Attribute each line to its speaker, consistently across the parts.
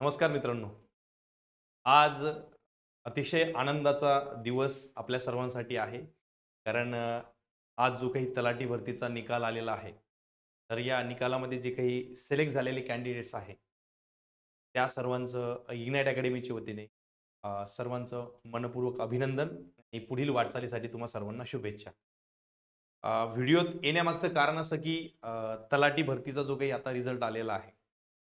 Speaker 1: नमस्कार मित्रांनो. आज अतिशय आनंदाचा दिवस आपल्या सर्वांसाठी आहे. कारण आज जो काही तलाठी भरतीचा निकाल आलेला आहे तर या निकालामध्ये जे काही सिलेक्ट झालेले कॅन्डिडेट्स आहे त्या सर्वांचं इग्नाईट अकॅडमीच्या वतीने सर्वांचं मनपूर्वक अभिनंदन आणि पुढील वाटचालीसाठी तुम्हा सर्वांना शुभेच्छा. व्हिडिओत येण्यामागचं कारण असं की तलाठी भरतीचा जो काही आता रिझल्ट आलेला आहे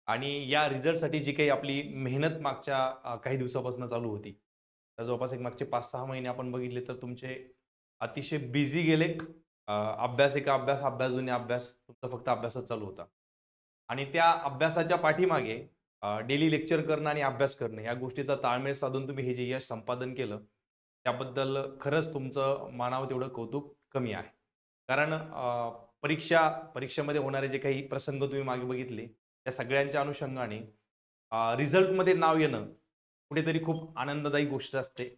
Speaker 1: आणि या रिझल्टसाठी जी काही आपली मेहनत मागच्या काही दिवसापासून चालू होती. तर जवळपास एक मागचे पाच सहा महिने आपण बघितले तर तुमचे अतिशय बिझी गेले. अभ्यास एका अभ्यास अभ्यास जुने अभ्यास तुमचा फक्त अभ्यासच चालू होता. आणि त्या अभ्यासाच्या पाठीमागे डेली लेक्चर करणं आणि अभ्यास करणं या गोष्टीचा ताळमेळ साधून तुम्ही हे जे यश संपादन केलं त्याबद्दल खरंच तुमचं मानावं तेवढं कौतुक कमी आहे. कारण परीक्षा परीक्षेमध्ये होणारे जे काही प्रसंग तुम्ही मागे बघितले या सगळ्यांच्या अनुषंगाने रिझल्टमध्ये नाव येणं कुठेतरी खूप आनंददायी गोष्ट असते.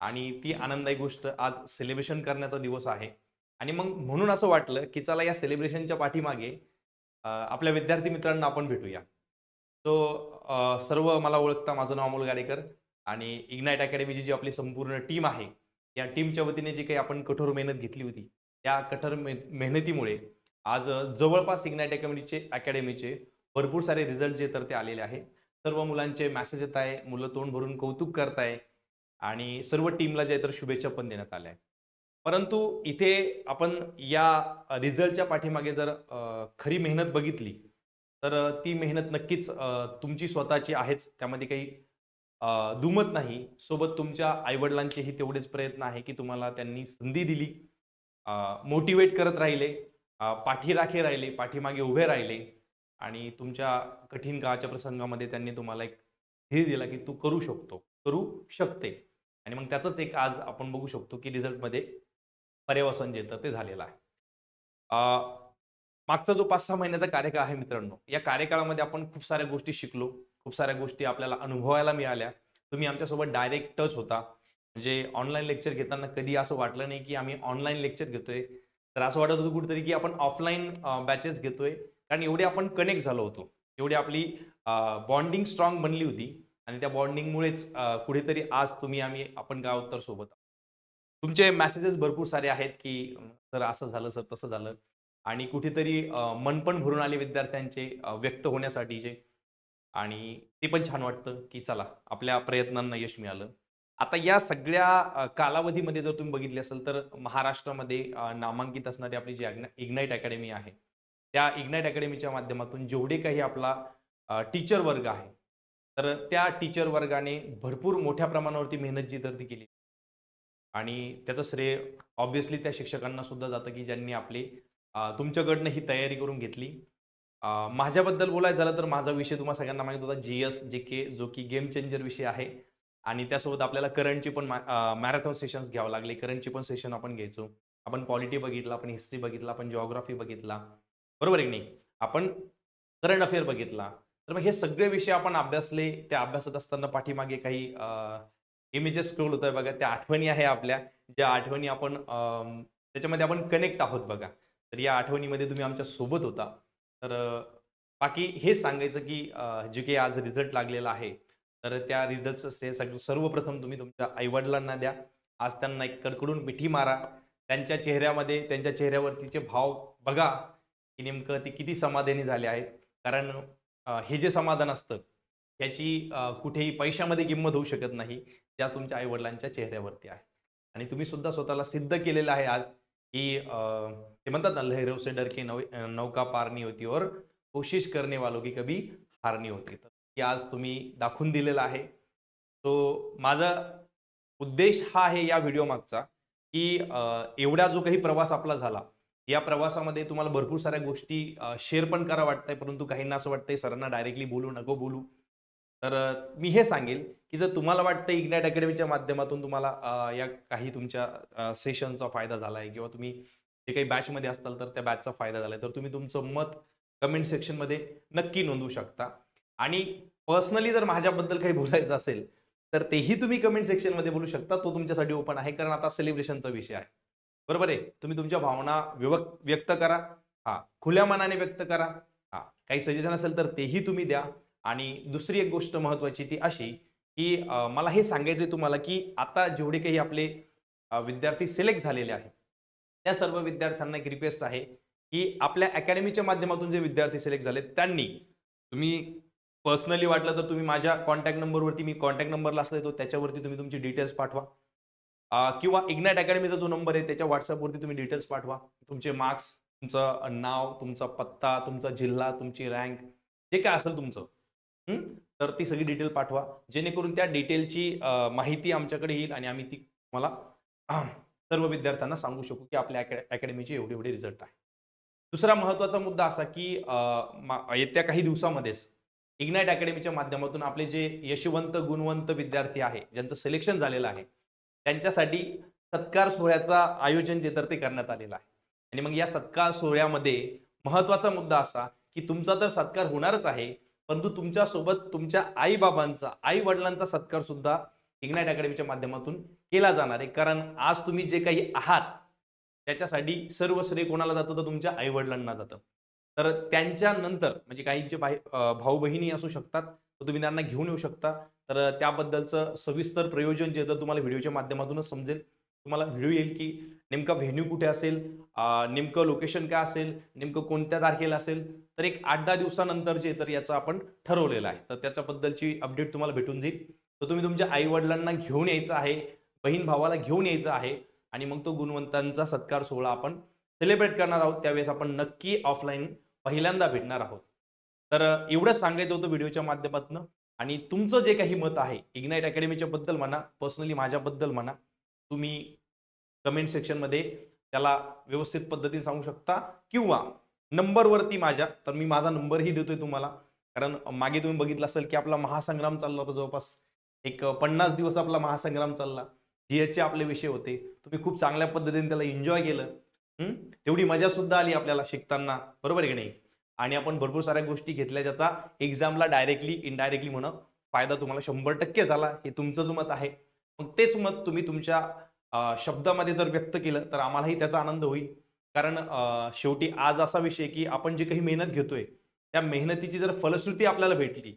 Speaker 1: आणि ती आनंददायी गोष्ट आज सेलिब्रेशन करण्याचा दिवस आहे. आणि मग म्हणून असं वाटलं की चला या सेलिब्रेशनच्या पाठीमागे आपल्या विद्यार्थी मित्रांना आपण भेटूया. तो सर्व मला ओळखता माझं नाव अमोल गाडेकर आणि इग्नाईट अकॅडमीची जी आपली संपूर्ण टीम आहे या टीमच्या वतीने जी काही आपण कठोर मेहनत घेतली होती त्या कठोर मेहनतीमुळे आज जवळपास इग्नाईट अकॅडमीचे अकॅडमीचे भरपूर सारे रिझल्ट जे तर ते आलेले आहे. सर्व मुलांचे मॅसेज येत आहे. मुलं तोंड भरून कौतुक करताय. आणि सर्व टीमला जे तर शुभेच्छा पण देण्यात आल्या परंतु इथे आपण या रिझल्टच्या पाठीमागे जर खरी मेहनत बघितली तर ती मेहनत नक्कीच तुमची स्वतःची आहेच. त्यामध्ये काही दुमत नाही. सोबत तुमच्या आईवडिलांचेही तेवढेच प्रयत्न आहे की तुम्हाला त्यांनी संधी दिली. मोटिवेट करत राहिले. पाठीराखे राहिले पाठीमागे उभे राहिले. आणि तुमच्या कठीण काळाच्या प्रसंगामध्ये त्यांनी तुम्हाला एक धीर दिला की तू करू शकतो करू शकते. आणि मग त्याचंच एक आज आपण बघू शकतो की रिझल्टमध्ये पर्यवसन जे तर ते झालेलं आहे. मागचा जो पाच सहा महिन्याचा कार्यकाळ आहे मित्रांनो या कार्यकाळामध्ये आपण खूप साऱ्या गोष्टी शिकलो खूप साऱ्या गोष्टी आपल्याला अनुभवायला मिळाल्या. तुम्ही आमच्यासोबत डायरेक्ट टच होता. म्हणजे ऑनलाईन लेक्चर घेताना कधी असं वाटलं नाही की आम्ही ऑनलाईन लेक्चर घेतोय. तर असं वाटत होतं कुठेतरी की आपण ऑफलाईन बॅचेस घेतोय. कारण एवढे आपण कनेक्ट झालो होतो. एवढी आपली बॉन्डिंग स्ट्रॉंग बनली होती. आणि त्या बॉन्डिंगमुळेच कुठेतरी आज तुम्ही आम्ही आपण गाव तर सोबत आहोत. तुमचे मेसेजेस भरपूर सारे आहेत की सर असं झालं सर तसं झालं. आणि कुठेतरी मन पण भरून आले विद्यार्थ्यांचे व्यक्त होण्यासाठीचे आणि ते पण छान वाटतं की चला आपल्या प्रयत्नांना यश मिळालं. आता या सगळ्या कालावधीमध्ये जर तुम्ही बघितले असेल तर महाराष्ट्रामध्ये नामांकित असणारी आपली जी इग्नाईट अकॅडमी आहे त्या इग्नाईट अकॅडमीच्या माध्यमातून जेवढे काही आपला टीचर वर्ग आहे तर त्या टीचर वर्गाने भरपूर मोठ्या प्रमाणावरती मेहनत जी तर ती केली. आणि त्याचं श्रेय ऑब्व्हियसली त्या शिक्षकांना सुद्धा जातं की ज्यांनी आपली तुमच्याकडनं ही तयारी करून घेतली. माझ्याबद्दल बोलायचं झालं तर माझा विषय तुम्हाला सगळ्यांना माहीत होता जी एस जे के जो की गेम चेंजर विषय आहे. आणि त्यासोबत आपल्याला करंटची पण मॅरेथॉन सेशन्स घ्यावं लागले. करंटची पण सेशन आपण घ्यायचो. आपण पॉलिटी बघितला आपण हिस्ट्री बघितला आपण जॉग्राफी बघितला. बरोबर आहे की नाही? आपण करंट अफेअर बघितला तर मग हे सगळे विषय आपण अभ्यासले त्या अभ्यासात असताना पाठीमागे काही इमेजेस स्क्रोल होत आहे बघा त्या आठवणी आहे आपल्या ज्या आठवणी आपण त्याच्यामध्ये आपण कनेक्ट आहोत बघा. तर या आठवणीमध्ये तुम्ही आमच्यासोबत होता. तर बाकी हेच सांगायचं की जे काही आज रिझल्ट लागलेला आहे तर त्या रिझल्टचं श्रेय सग सर्वप्रथम तुम्ही तुमच्या आईवडिलांना द्या. आज त्यांना एक कडकडून मिठी मारा. त्यांच्या चेहऱ्यामध्ये त्यांच्या चेहऱ्यावरतीचे भाव बघा की नेमकं ते किती समाधानी झाले आहेत? कारण हे जे समाधान असतं याची कुठेही पैशामध्ये किंमत होऊ शकत नाही त्या तुमच्या आईवडिलांच्या चेहऱ्यावरती आहे. आणि तुम्ही सुद्धा स्वतःला सिद्ध केलेलं आहे आज की ते म्हणतात ना लहरों से डर के नौ नौका पारणी होती और कोशिश करने वालों की कभी हारणी होती. तर ती आज तुम्ही दाखवून दिलेलं आहे. तो माझा उद्देश हा आहे या व्हिडिओ मागचा की एवढा जो काही प्रवास आपला झाला या प्रवासामध्ये तुम्हाला भरपूर साऱ्या गोष्टी शेअर पण करा वाटतंय परंतु काहींना असं वाटतंय सरांना डायरेक्टली बोलू नको बोलू. तर मी हे सांगेल की जर तुम्हाला वाटतं इग्नॅट अकॅडमीच्या माध्यमातून तुम्हाला या काही तुमच्या सेशनचा फायदा झाला आहे किंवा तुम्ही जे काही बॅचमध्ये असताल तर त्या बॅचचा फायदा झाला तर तुम्ही तुमचं मत कमेंट सेक्शनमध्ये नक्की नोंदवू शकता. आणि पर्सनली जर माझ्याबद्दल काही बोलायचं असेल तर तेही तुम्ही कमेंट सेक्शनमध्ये बोलू शकता. तो तुमच्यासाठी ओपन आहे कारण आता सेलिब्रेशनचा विषय आहे. बरोबर आहे? तुम्ही तुमच्या भावना विवक व्यक्त करा. हा खुल्या मनाने व्यक्त करा. हा काही सजेशन असेल तर तेही तुम्ही द्या. आणि दुसरी एक गोष्ट महत्त्वाची ती अशी की मला हे सांगायचं आहे तुम्हाला की आता जेवढे काही आपले विद्यार्थी सिलेक्ट झालेले आहेत त्या सर्व विद्यार्थ्यांना एक रिक्वेस्ट आहे की आपल्या अकॅडमीच्या माध्यमातून जे विद्यार्थी सिलेक्ट झाले त्यांनी तुम्ही पर्सनली वाटलं तर तुम्ही माझ्या कॉन्टॅक्ट नंबरवरती मी कॉन्टॅक्ट नंबरला असला तो त्याच्यावरती तुम्ही तुमची डिटेल्स पाठवा. किंवा इग्नाइट अकॅडमीचा जो नंबर आहे त्याच्या व्हॉट्सअपवरती तुम्ही डिटेल्स पाठवा. तुमचे मार्क्स तुमचं नाव तुमचा पत्ता तुमचा जिल्हा तुमची रँक जे काय असेल तुमचं तर ती सगळी डिटेल पाठवा. जेणेकरून त्या डिटेलची माहिती आमच्याकडे येईल आणि आम्ही ती तुम्हाला सर्व विद्यार्थ्यांना सांगू शकू की आपल्या अकॅडमीचे एवढे एवढे रिझल्ट आहे. दुसरा महत्त्वाचा मुद्दा असा की येत्या काही दिवसामध्येच इग्नाइट अकॅडमीच्या माध्यमातून आपले जे यशवंत गुणवंत विद्यार्थी आहे ज्यांचं सिलेक्शन झालेलं आहे त्यांच्यासाठी सत्कार सोहळ्याचा आयोजन जे तर ते करण्यात आलेलं आहे. आणि मग या सत्कार सोहळ्यामध्ये महत्त्वाचा मुद्दा असा की तुमचा तर सत्कार होणारच आहे परंतु तुमच्यासोबत तुमच्या आई बाबांचा आई वडिलांचा सत्कार सुद्धा इग्नाइट अकॅडमीच्या माध्यमातून केला जाणार आहे. कारण आज तुम्ही जे काही आहात त्याच्यासाठी सर्व श्रेय कोणाला जातं? तर तुमच्या आई वडिलांना जातं. तर त्यांच्या नंतर म्हणजे काहींचे भाऊ बहिणी असू शकतात तर तुम्ही त्यांना घेऊन येऊ शकता. तर त्याबद्दलचं सविस्तर प्रयोजन जे तर तुम्हाला व्हिडिओच्या माध्यमातूनच समजेल. तुम्हाला व्हिडिओ येईल की नेमका व्हेन्यू कुठे असेल नेमकं लोकेशन काय असेल नेमकं कोणत्या तारखेला असेल तर एक आठ दहा दिवसानंतर जे तर याचं आपण ठरवलेलं आहे. तर त्याच्याबद्दलची अपडेट तुम्हाला भेटून जाईल. तर तुम्ही तुमच्या आई वडिलांना घेऊन यायचं आहे बहीण भावाला घेऊन यायचं आहे आणि मग तो गुणवंतांचा सत्कार सोहळा आपण सेलिब्रेट करणार आहोत. त्यावेळेस आपण नक्की ऑफलाईन पहिल्यांदा भेटणार आहोत. तर एवढंच सांगायचं होतं व्हिडिओच्या माध्यमातून आणि तुमचं जे काही मत आहे इग्नाईट अकॅडमीच्या बद्दल म्हणा पर्सनली माझ्याबद्दल म्हणा तुम्ही कमेंट सेक्शनमध्ये त्याला व्यवस्थित पद्धतीने सांगू शकता किंवा नंबरवरती माझ्या तर मी माझा नंबरही देतोय तुम्हाला. कारण मागे तुम्ही बघितलं असेल की आपला महासंग्राम चालला होता जवळपास एक पन्नास दिवस आपला महासंग्राम चालला. जीएसचे आपले विषय होते. तुम्ही खूप चांगल्या पद्धतीने त्याला एन्जॉय केलं. तेवढी मजा सुद्धा आली आपल्याला शिकताना. बरोबर आहे की नाही? आणि आपण भरपूर साऱ्या गोष्टी घेतल्या ज्याचा एक्झामला डायरेक्टली इनडायरेक्टली म्हणून फायदा तुम्हाला शंभर टक्के झाला हे तुमचं मत आहे. मग तेच मत तुम्ही तुमच्या शब्दामध्ये जर व्यक्त केलं तर आम्हालाही त्याचा आनंद होईल. कारण शेवटी आज असा विषय की आपण जे काही मेहनत घेतोय त्या मेहनतीची जर फलश्रुती आपल्याला भेटली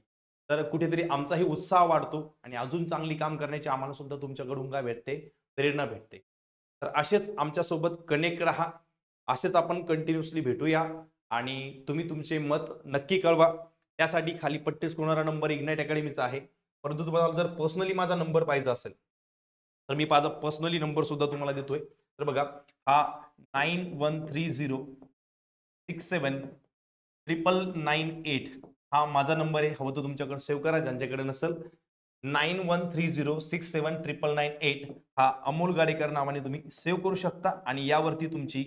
Speaker 1: तर कुठेतरी आमचाही उत्साह वाढतो आणि अजून चांगली काम करण्याची आम्हाला सुद्धा तुमच्याकडून काय भेटते? प्रेरणा भेटते. तर असेच आमच्यासोबत कनेक्ट राहा. असेच आपण कंटिन्युअसली भेटूया. आणि तुम्ही तुमचे मत नक्की कळवा. त्यासाठी खाली पट्टीस कोणारा नंबर इग्नाईट अकॅडमीचा आहे. परंतु तुम्हाला जर पर्सनली माझा नंबर पाहिजे असेल तर मी माझा पर्सनली नंबर सुद्धा तुम्हाला देतोय. तर बघा हा nine one three zero six seven triple nine eight हा माझा नंबर आहे. हवं तर तुमच्याकडे सेव्ह करा. ज्यांच्याकडे नसेल nine one three zero six seven triple nine eight हा अमोल गाडेकर नावाने तुम्ही सेव्ह करू शकता. आणि यावरती तुमची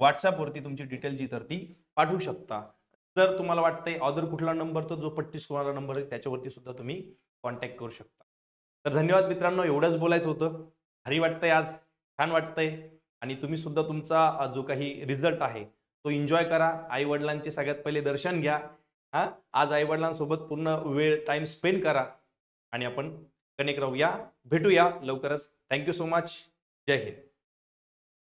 Speaker 1: व्हॉट्सअपवरती तुमची डिटेल जी तर ती पाठवू शकता. जर तुम्हाला वाटतंय ऑदर कुठला नंबर तर जो पट्टीस कुणाला नंबर आहे त्याच्यावरती सुद्धा तुम्ही कॉन्टॅक्ट करू शकता. तर धन्यवाद मित्रांनो एवढंच बोलायचं होतं. भारी वाटतंय आज छान वाटतंय. आणि तुम्ही सुद्धा तुमचा जो काही रिझल्ट आहे तो एन्जॉय करा. आई वडिलांचे सगळ्यात पहिले दर्शन घ्या. हा? आज आई वडिलांसोबत पूर्ण वेळ टाइम स्पेंड करा. आणि आपण कनेक्ट राहूया भेटूया लवकरच. Thank you so much Jai Hind.